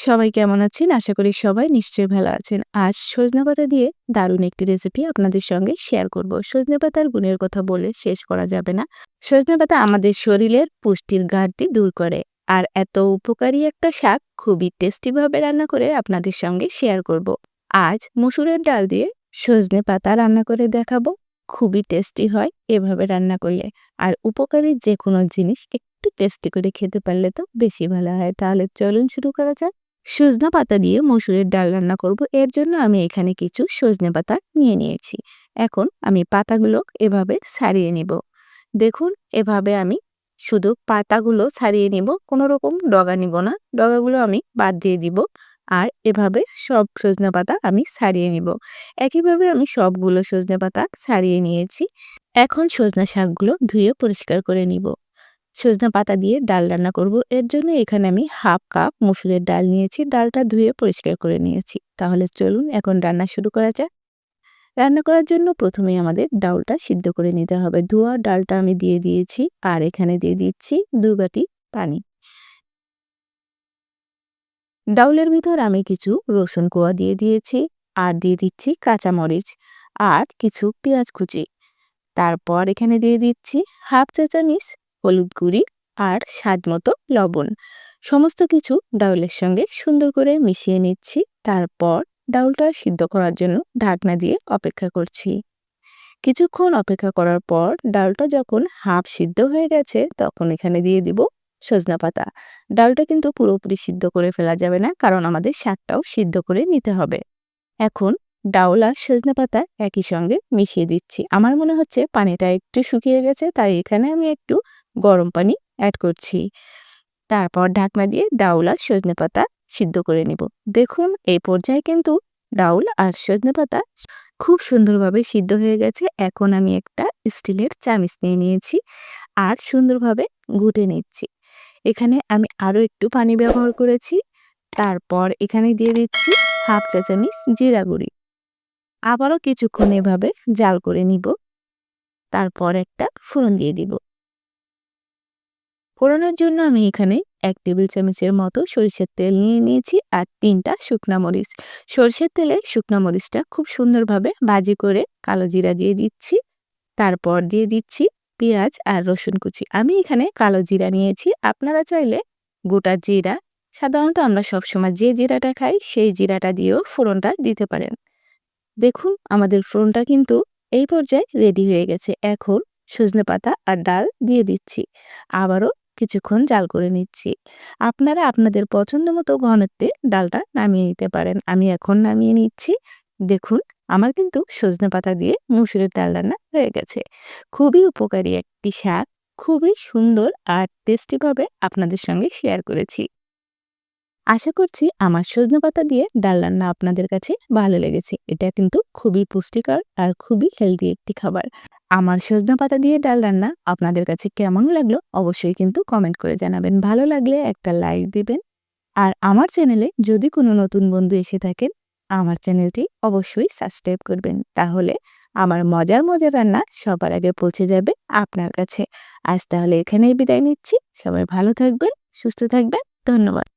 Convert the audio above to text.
সবাই কেমন আছেন? আশা করি সবাই নিশ্চয়ই ভালো আছেন। আজ সজনে পাতা দিয়ে দারুণ একটি রেসিপি আপনাদের সঙ্গে শেয়ার করব। সজনে পাতার গুণের কথা বলে শেষ করা যাবে না। সজনে পাতা আমাদের শরীরের পুষ্টির ঘাটতি দূর করে। আর এত উপকারী একটা শাক খুবই টেস্টিভাবে রান্না করে আপনাদের সঙ্গে শেয়ার করব। আজ মসুরের ডাল দিয়ে সজনে পাতা রান্না করে দেখাবো। খুবই টেস্টি হয় এভাবে রান্না করলে। আর উপকারী যে কোনো জিনিস একটু টেস্টি করে খেতে পারলে তো বেশি ভালো হয়। তাহলে চলুন শুরু করা যাক। সজনা পাতা দিয়ে মসুরের ডাল রান্না করব। এর জন্য আমি এখানে কিছু সজনে পাতা নিয়ে নিয়েছি। এখন আমি পাতাগুলো এভাবে ছাড়িয়ে নিব। দেখুন, এভাবে আমি শুধু পাতাগুলো ছাড়িয়ে নিব, কোনো রকম ডগা নিব না। ডগাগুলো আমি বাদ দিয়ে দিব আর এভাবে সব সজনে পাতা আমি ছাড়িয়ে নিব। একইভাবে আমি সবগুলো সজনে পাতা ছাড়িয়ে নিয়েছি। এখন সজনা শাকগুলো ধুয়ে পরিষ্কার করে নিব। সজনা পাতা দিয়ে ডাল রান্না করব। এর জন্য এখানে আমি হাফ কাপ মুসুরের ডাল নিয়েছি। ডালটা ধুয়ে পরিষ্কার করে নিয়েছি। তাহলে চলুন এখন রান্না শুরু করা যাক। রান্না করার জন্য প্রথমেই আমাদের ডাউলটা সিদ্ধ করে নিতে হবে। ধোয়া ডালটা আমি দিয়ে দিয়েছি আর এখানে দিয়ে দিচ্ছি দু বাটি পানি। ডাউলের ভিতর আমি কিছু রসুন কোয়া দিয়ে দিয়েছি আর দিয়ে দিচ্ছি কাঁচামরিচ আর কিছু পেঁয়াজ কুচি। তারপর এখানে দিয়ে দিচ্ছি হাফ চা চামিচ হলুদ গুঁড়ি আর স্বাদ মতো লবণ। সমস্ত কিছু ডাউলের সঙ্গে সুন্দর করে মিশিয়ে নিচ্ছি। তারপর ডাউলটা সিদ্ধ করার জন্য ঢাকনা দিয়ে অপেক্ষা করছি। কিছুক্ষণ অপেক্ষা করার পর ডালটা যখন হাফ সিদ্ধ হয়ে গেছে, তখন এখানে দিয়ে দিব সজনা পাতা। ডালটা কিন্তু পুরোপুরি সিদ্ধ করে ফেলা যাবে না, কারণ আমাদের শাকটাও সিদ্ধ করে নিতে হবে। এখন ডাউল, সজনে পাতা একই সঙ্গে মিশিয়ে দিচ্ছি। আমার মনে হচ্ছে পানিটা একটু শুকিয়ে গেছে, তাই এখানে আমি একটু গরম পানি অ্যাড করছি। তারপর ঢাকনা দিয়ে ডাউল, সজনে পাতা সিদ্ধ করে নিব। দেখুন, এই পর্যায়ে কিন্তু ডাউল আর সজনে পাতা খুব সুন্দরভাবে সিদ্ধ হয়ে গেছে। এখন আমি একটা স্টিলের চামিচ নিয়ে নিয়েছি আর সুন্দরভাবে ঘুটে নিচ্ছি। এখানে আমি আরও একটু পানি ব্যবহার করেছি। তারপর এখানে দিয়ে দিচ্ছি হাফ চা চামিচ জিরা গুঁড়ি। আবারও কিছুক্ষণ এভাবে জাল করে নিব। তারপর একটা ফোড়ন দিয়ে দিব। ফোড়নের জন্য আমি এখানে এক টেবিল চামচের মতো সরিষার তেল নিয়ে নিয়েছি আর তিনটা শুকনা মরিচ। সরষের তেলে শুকনা মরিচটা খুব সুন্দরভাবে ভাজি করে কালো জিরা দিয়ে দিচ্ছি। তারপর দিয়ে দিচ্ছি পেঁয়াজ আর রসুন কুচি। আমি এখানে কালো জিরা নিয়েছি। আপনারা চাইলে গোটা জিরা, সাধারণত আমরা সবসময় যে জিরাটা খাই, সেই জিরাটা দিয়েও ফোড়নটা দিতে পারেন। দেখুন, আমাদের ফোড়নটা কিন্তু এই পর্যায়ে রেডি হয়ে গেছে। এখন সজনে পাতা আর ডাল দিয়ে দিচ্ছি। আবারও কিছুক্ষণ জাল করে নিচ্ছি। আপনারা আপনাদের পছন্দ মতো ঘনত্বে ডালটা নামিয়ে নিতে পারেন। আমি এখন নামিয়ে নিচ্ছি। দেখুন, আমার কিন্তু সজনে পাতা দিয়ে মুসুরের ডাল রান্না হয়ে গেছে। খুবই উপকারী একটি শাক খুবই সুন্দর আর টেস্টিভাবে আপনাদের সঙ্গে শেয়ার করেছি। আশা করছি আমার সজনে পাতা দিয়ে ডাল রান্না আপনাদের কাছে ভালো লেগেছে। এটা কিন্তু খুবই পুষ্টিকর আর খুবই হেলদি একটি খাবার। আমার সজনা পাতা দিয়ে ডাল রান্না আপনাদের কাছে কেমন লাগল অবশ্যই কিন্তু কমেন্ট করে জানাবেন। ভালো লাগলে একটা লাইক দিবেন। আর আমার চ্যানেলে যদি কোনো নতুন বন্ধু এসে থাকেন, আমার চ্যানেলটি অবশ্যই সাবস্ক্রাইব করবেন। তাহলে আমার মজার মজার রান্না সবার আগে পৌঁছে যাবে আপনার কাছে। আজ তাহলে এখানেই বিদায় নিচ্ছি। সবাই ভালো থাকবেন, সুস্থ থাকবেন। ধন্যবাদ।